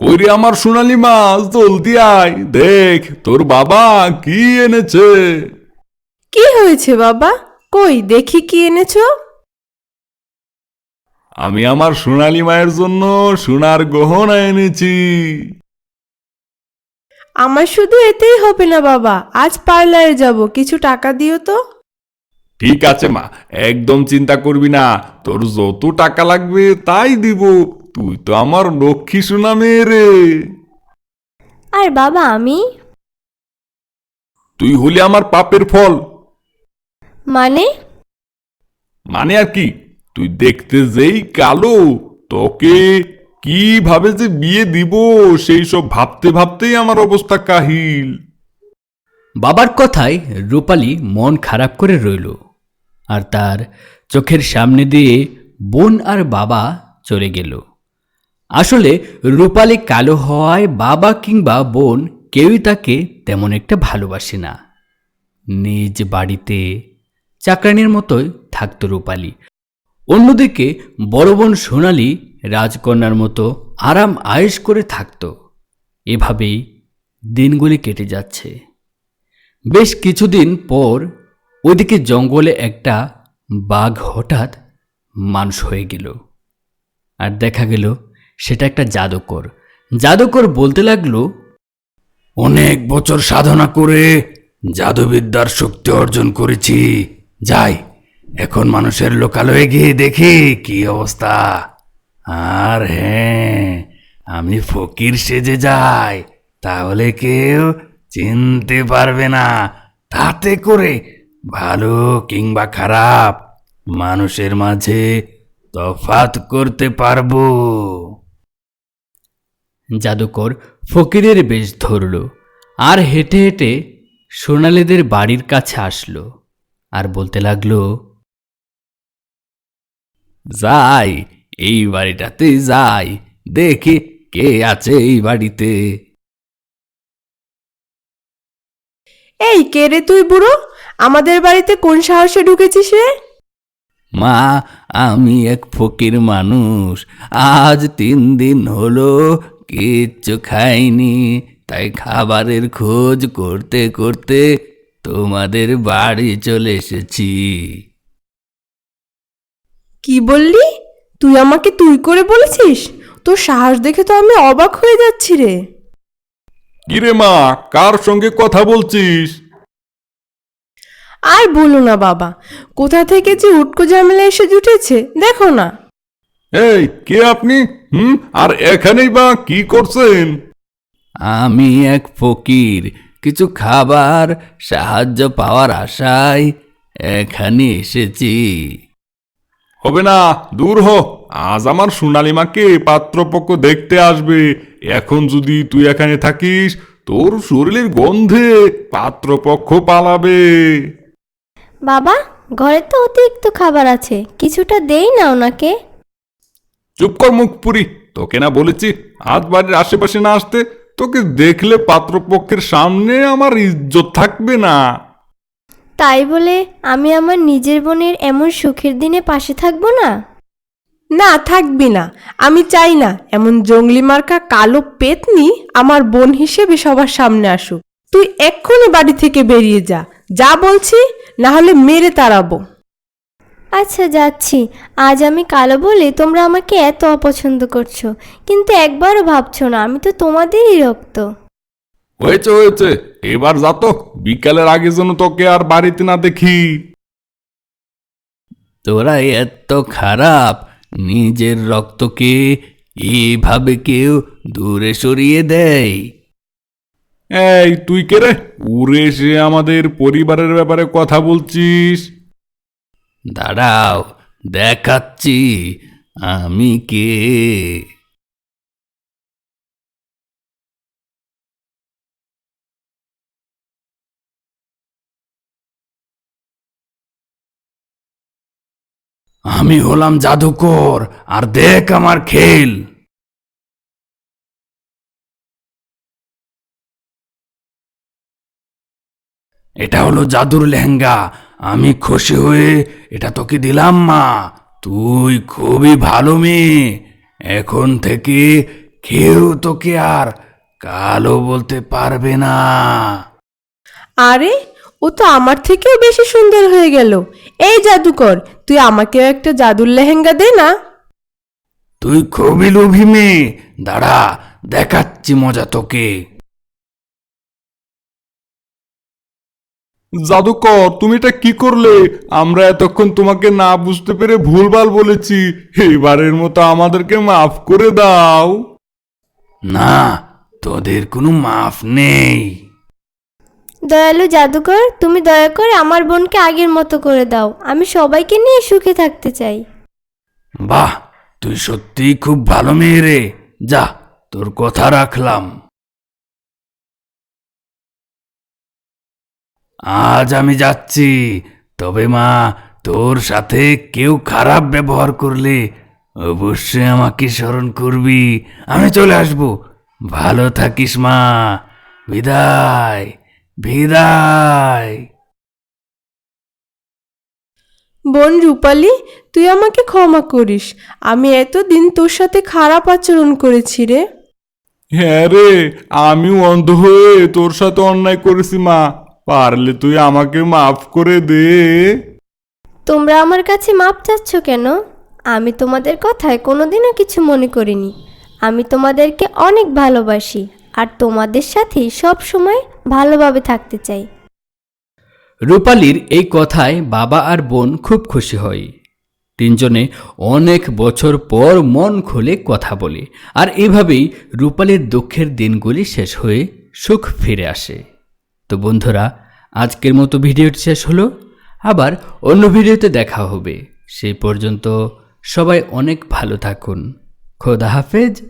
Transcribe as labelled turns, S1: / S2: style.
S1: কইরে আমার সোনালি মাছ জলদি আয় দেখ তোর বাবা কি এনেছে?
S2: কি হয়েছে বাবা? কই দেখি কি এনেছো?
S1: আমি আমার সোনালি মায়ের জন্য সোনার গহনা এনেছি।
S2: আমার শুধু এতেই হবে না বাবা আজ পার্লারে যাব কিছু টাকা দিও তো।
S1: ঠিক আছে মা একদম চিন্তা করবি না তোর যত টাকা লাগবে তাই দিব। তুই তো আমার লক্ষ্মী সোনা মেয়ে রে।
S3: আর বাবা আমি?
S1: তুই হলি আমার পাপের ফল।
S3: মানে?
S1: মানে আর কি? তুই দেখতে যেই কালো তোকে কীভাবে যে বিয়ে দিব সেই সব ভাবতে ভাবতেই আমার অবস্থা কাহিল।
S4: বাবার কথায় রূপালী মন খারাপ করে রইল আর তার চোখের সামনে দিয়ে বোন আর বাবা চলে গেল। আসলে রূপালী কালো হওয়ায় বাবা কিংবা বোন কেউই তাকে তেমন একটা ভালোবাসে না। নিজ বাড়িতে চাকরানির মতোই থাকত রূপালী। অন্যদিকে বড় বোন সোনালি রাজকন্যার মতো আরাম আয়েশ করে থাকত। এভাবেই দিনগুলি কেটে যাচ্ছে। বেশ কিছুদিন পর ওইদিকে জঙ্গলে একটা বাঘ হঠাৎ মানুষ হয়ে গেল। আর দেখা গেল সেটা একটা জাদুকর। জাদুকর বলতে লাগল, অনেক বছর সাধনা করে জাদুবিদ্যার শক্তি অর্জন করেছি। যাই, এখন মানুষের লোকালয়ে গিয়ে দেখি কি অবস্থা। আর হ্যাঁ আমি ফকির সেজে যাই, তাহলে কেউ চিনতে পারবে না। তাতে করে ভালো কিংবা খারাপ, মানুষের মাঝে তফাত করতে পারব। জাদুকর ফকিরের বেশ ধরল আর হেঁটে হেঁটে সোনালীদের বাড়ির কাছে আসলো আর বলতে লাগল যাই এই বাড়িটাতে যাই দেখি কে আছে এই বাড়িতে।
S2: এই কে রে তুই বুড়ো? আমাদের বাড়িতে কোন সাহসে ঢুকেছিস রে?
S4: মা আমি এক ফকির মানুষ আজ তিন দিন হলো কিচ্ছু খাইনি। তাই খাবারের খোঁজ করতে করতে তোমাদের বাড়ি চলে এসেছি।
S2: কি বললি? তুই আমাকে তুই করে বলেছিস? তোর সাহস দেখে তো আমি অবাক হয়ে যাচ্ছি রে।
S1: কিরে মা কার সঙ্গে কথা বলছিস?
S2: আর বলো না বাবা কোথা থেকে যে উটকো ঝামেলা এসে জুটেছে দেখো না।
S1: এই কে আপনি? হুম? আর এখানেই বা কি করছেন?
S4: আমি এক ফকির। কিছু খাবার সাহায্য পাওয়ার আশায় এখানে এসেছি।
S1: হবে না দূর হ। আজ আমার সোনালী মাকে পাত্রপক্ষ দেখতে আসবে। এখন যদি তুই এখানে থাকিস তোর শরীরের গন্ধে পাত্রপক্ষ পালাবে।
S3: বাবা ঘরে তো অতিরিক্ত খাবার আছে। কিছুটা দেই না ওনাকে।
S1: চুপ কর মুখ পুরি। তোকে না বলেছি আজ বাড়ির আশেপাশে না আসতে তোকে দেখলে পাত্রপক্ষের সামনে আমার ইজ্জত থাকবে না।
S3: তাই বলে আমি আমার নিজের বোনের এমন সুখের দিনে পাশে থাকব না?
S2: না থাকবি না। আমি চাই না এমন জঙ্গলি মার্কা কালো পেতনি আমার বোন হিসেবে সবার সামনে আসুক। তুই এক্ষুনি বাড়ি থেকে বেরিয়ে যা। যা বলছি না হলে মেরে তাড়াবো।
S3: আচ্ছা যাচ্ছি। আজ আমি কালো বলে তোমরা আমাকে এত অপছন্দ করছ কিন্তু একবারও ভাবছ না আমি তো তোমাদেরই রক্ত।
S1: হয়েছে হয়েছে। এবার যা তো বিকালের আগে যেন তোকে আর বাড়িতে না দেখি।
S4: তোরা এত খারাপ নিজের রক্তকে এভাবে কেউ দূরে সরিয়ে দেয়।
S1: এই তুই কে রে? উড়ে এসে আমাদের পরিবারের ব্যাপারে কথা বলছিস?
S4: দাঁড়াও দেখাচ্ছি আমি কে। আমি হলাম জাদুকর আর দেখ আমার খেল। এটা হলো জাদুর লেহেঙ্গা। আমি খুশি হয়ে এটা তোকে দিলাম মা। তুই খুবই ভালো মেয়ে। এখন থেকে কেউ তোকে আর কালো বলতে পারবে না।
S2: আরে ও তো আমার থেকেও বেশি সুন্দর হয়ে গেল। এই জাদুকর তুই আমাকেও একটা জাদুর লেহেঙ্গা দে না।
S4: তুই খুবই লোভী মেয়ে। দাঁড়া দেখাচ্ছি মজা তোকে।
S1: জাদুকর তুমি এটা কি করলে? আমরা এতক্ষণ তোমাকে না বুঝতে পেরে ভুলভাল বলেছি। এবারের মতো আমাদেরকে মাফ করে দাও।
S4: না তোদের কোনো মাফ নেই।
S3: দয়ালু জাদুকর তুমি দয়া করে আমার বোনকে আগের মতো করে দাও। আমি সবাইকে নিয়ে সুখে থাকতে চাই।
S4: বাহ তুই সত্যিই খুব ভালো মেয়ে রে। যা তোর কথা রাখলাম। আজ আমি যাচ্ছি। তবে মা তোর সাথে কেউ খারাপ ব্যবহার করলে অবশ্যই আমাকে স্মরণ করবি। আমি চলে আসব। ভালো থাকিস মা। বিদায়। বিদায়।
S2: বোন রূপালি তুই আমাকে ক্ষমা করিস। আমি এতদিন তোর সাথে খারাপ আচরণ করেছি রে।
S1: হ্যাঁ রে আমিও অন্ধ হয়ে তোর সাথে অন্যায় করেছি মা। পারলে তুই আমাকে মাফ করে দে।
S3: তোমরা আমার কাছে মাপ চাচ্ছ কেন? আমি তোমাদের কথায় কোনোদিনও কিছু মনে করিনি। আমি তোমাদেরকে অনেক ভালোবাসি আর তোমাদের সাথে সব সময় ভালোভাবে থাকতে চাই।
S4: রূপালীর এই কথায় বাবা আর বোন খুব খুশি হয়। তিনজনে অনেক বছর পর মন খুলে কথা বলে আর এভাবেই রূপালীর দুঃখের দিনগুলি শেষ হয়ে সুখ ফিরে আসে। তো বন্ধুরা, আজকের মতো ভিডিওটি শেষ হলো। আবার অন্য ভিডিওতে দেখা হবে। সেই পর্যন্ত সবাই অনেক ভালো থাকুন। খোদা হাফেজ।